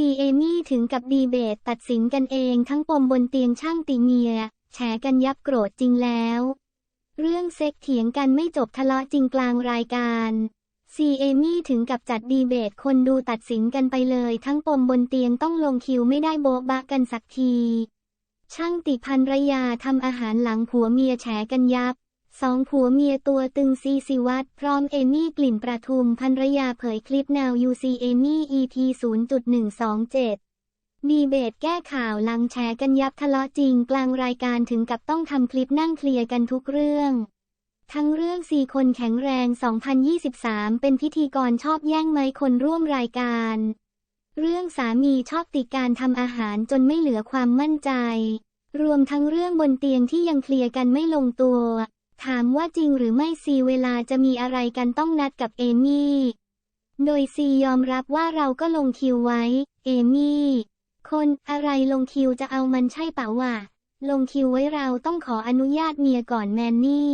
ซีเอมี่ถึงกับดีเบตตัดสินกันเองทั้งปมบนเตียงช่างติเมีย แฉกันยับโกรธจริงแล้ว เรื่องเซ็กเถียงกันไม่จบทะเลาะจริงกลางรายการซีเอมี่ถึงกับจัดดีเบตคนดูตัดสินกันไปเลยทั้งปมบนเตียงต้องลงคิวไม่ได้โบ๊ะบะกันสักที ช่างติพันรยาทำอาหารหลังผัวเมียแฉกันยับ สองผัวเมียตัวตึงซีสิวัตพร้อมเอมี่กลิ่นประทุมภรรยาเผยคลิปแนว UC เอมี่ EP 0.127ดีเบตแก้ข่าวลังแฉกันยับทะเลาะจริงกลางรายการถึงกับต้องทำคลิปนั่งเคลียร์กันทุกเรื่อง ทั้งเรื่องสี่คนแข็งแรง 2023 เป็นพิธีกรชอบแย่งไม้คนร่วมรายการ เรื่องสามีชอบติดการทำอาหารจนไม่เหลือความมั่นใจ รวมทั้งเรื่องบนเตียงที่ยังเคลียร์กันไม่ลงตัว ถามว่าจริงหรือไม่ซีเวลาจะมีอะไรกันต้องนัดกับเอมี่ โดยซียอมรับว่าเราก็ลงคิวไว้ เอมี่ คนอะไรลงคิวจะเอามันใช่เปล่าวะลงคิวไว้เราต้องขออนุญาตเมียก่อนแมนนี่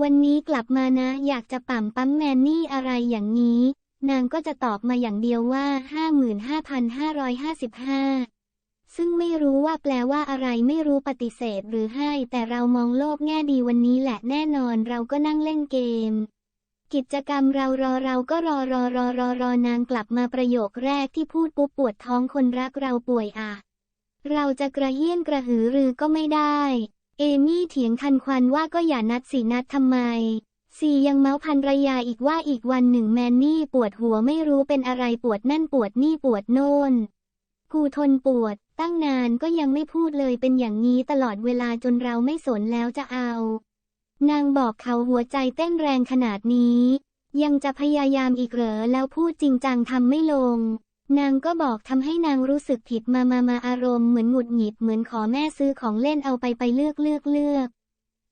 วันนี้กลับมานะ อยากจะปั่มปั๊มแมนนี่อะไรอย่างนี้ นางก็จะตอบมาอย่างเดียวว่า 55,555 ซึ่งไม่รู้ว่าแปลว่าอะไรไม่รู้ปฏิเสธหรือให้ แต่เรามองโลกแง่ดีวันนี้แหละแน่นอนเราก็นั่งเล่นเกม กิจกรรมเรารอเราก็รอรอรอรอรอนางกลับมาประโยคแรกที่พูดปุ๊บปวดท้องคนรักเราป่วยอะ เราจะกระเฮี้ยนกระหือรือก็ไม่ได้ เอมี่เถียงทันควันว่าก็อย่านัดสินัดทำไมซียังเมาพันรยาอีกว่าอีกวันหนึ่งแมนนี่ปวดหัวไม่รู้เป็นอะไรปวดนั่นปวดนี่ปวดโน่นกูทนปวด ตั้งนานก็ยังไม่พูดเลยเป็นอย่างนี้ตลอดเวลาจนเราไม่สนแล้วจะเอา นางบอกเขาหัวใจเต้นแรงขนาดนี้ ยังจะพยายามอีกเหรอแล้วพูดจริงจังทำไม่ลง นางก็บอกทำให้นางรู้สึกผิดมามามาอารมณ์เหมือนหงุดหงิดเหมือนขอแม่ซื้อของเล่นเอาไปไปเลือกเลือกเลือก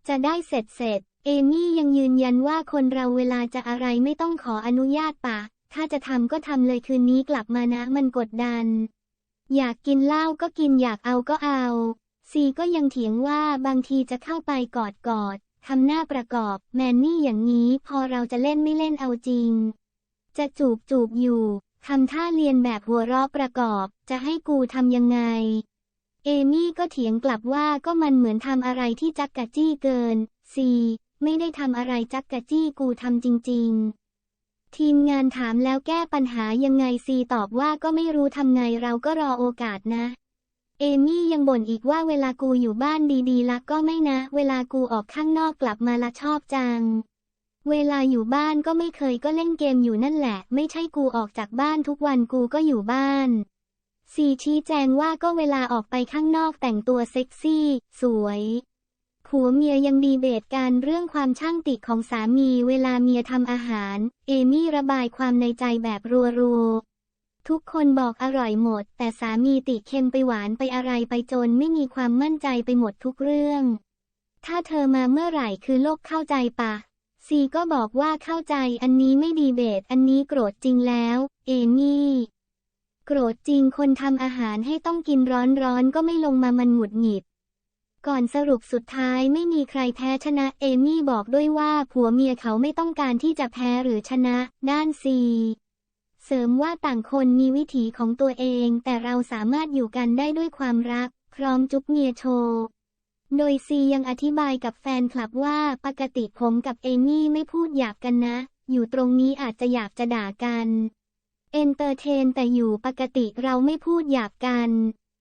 จะได้เสร็จเสร็จ เอมี่ยังยืนยันว่าคนเราเวลาจะอะไรไม่ต้องขออนุญาตปะถ้าจะทำก็ทำเลยคืนนี้กลับมานะมันกดดัน อยากกินเหล้าก็กินอยากเอาก็เอา ซีก็ยังเถียงว่าบางทีจะเข้าไปกอดกอดทำหน้าประกอบแมนนี่อย่างนี้พอเราจะเล่นไม่เล่นเอาจริง จะจูบจูบอยู่ทำท่าเรียนแบบหัวเราะประกอบ จะให้กูทำยังไง เอมี่ก็เถียงกลับว่าก็มันเหมือนทำอะไรที่จักกะจี้เกิน ซี ไม่ได้ทำอะไรจักกะจี้กูทำจริง ๆ ทีมงานถามแล้วแก้ปัญหายังไงซีตอบว่าก็ไม่รู้ทำไงเราก็รอโอกาสนะ เอมี่ยังบ่นอีกว่าเวลากูอยู่บ้านดีๆละก็ไม่นะ เวลากูออกข้างนอกกลับมาละชอบจัง เวลาอยู่บ้านก็ไม่เคยก็เล่นเกมอยู่นั่นแหละ ไม่ใช่กูออกจากบ้านทุกวันกูก็อยู่บ้านซีชี้แจงว่าก็เวลาออกไปข้างนอกแต่งตัวเซ็กซี่ สวย ผัวเมียยังดีเบตการเรื่องความช่างติของสามีเวลาเมียทำอาหาร เอมี่ระบายความในใจแบบรัวๆ ทุกคนบอกอร่อยหมด แต่สามีติเค็มไปหวานไปอะไรไปจนไม่มีความมั่นใจไปหมดทุกเรื่อง ถ้าเธอมาเมื่อไหร่คือโลกเข้าใจปะซีก็บอกว่าเข้าใจอันนี้ไม่ดีเบตอันนี้โกรธจริงแล้ว เอมี่ โกรธจริงคนทำอาหารให้ต้องกินร้อนๆก็ไม่ลงมามันหงุดหงิด ก่อนสรุปสุดท้ายไม่มีใครแพ้ชนะเอมี่บอกด้วยว่าผัวเมียเขาไม่ต้องการที่จะแพ้หรือชนะ ด้านซีเสริมว่าต่างคนมีวิถีของตัวเอง แต่เราสามารถอยู่กันได้ด้วยความรัก พร้อมจุ๊บเมียโชว์โดยซียังอธิบายกับแฟนคลับว่าปกติผมกับเอมี่ไม่พูดหยาบกันนะ อยู่ตรงนี้อาจจะหยาบจะด่ากัน เอนเตอร์เทนแต่อยู่ปกติเราไม่พูดหยาบกัน